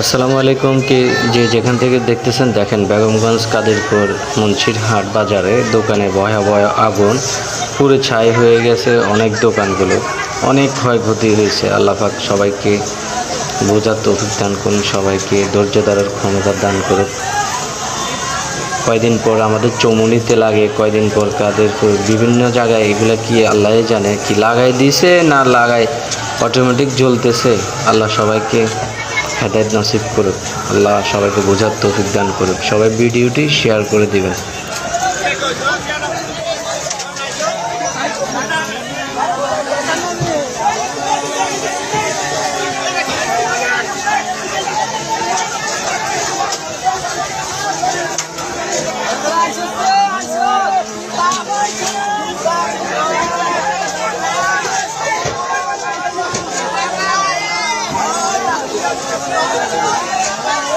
আসসালামু আলাইকুম কি যে যেখান থেকে দেখতেছেন দেখেন বেগমগঞ্জ কাদিরপুর মুন্সিরহাট বাজারে দোকানে ভয়াবহ আগুন পুরো ছাই হয়ে গেছে অনেক দোকানগুলো। অনেক ক্ষয়ক্ষতি হয়েছে। আল্লাহ পাক সবাইকে বোঝার তৌফিক দান করুন, সবাইকে ধৈর্য ধরার ক্ষমতা দান করুন কয়দিন পর আমাদের চমুনিতে লাগে, কয়দিন পর কাদেরপুর। বিভিন্ন জায়গায় এগুলো কি আল্লাহ জানে, কি লাগাই দিছে না লাগাই অটোমেটিক জ্বলতেছে। আল্লাহ সবাইকে হেদায়ত নাসিব করুক। আল্লাহ সবাইকে বোঝার তৌফিক দান করুক। সবাই ভিডিওটি শেয়ার করে দিবেন। Obrigado.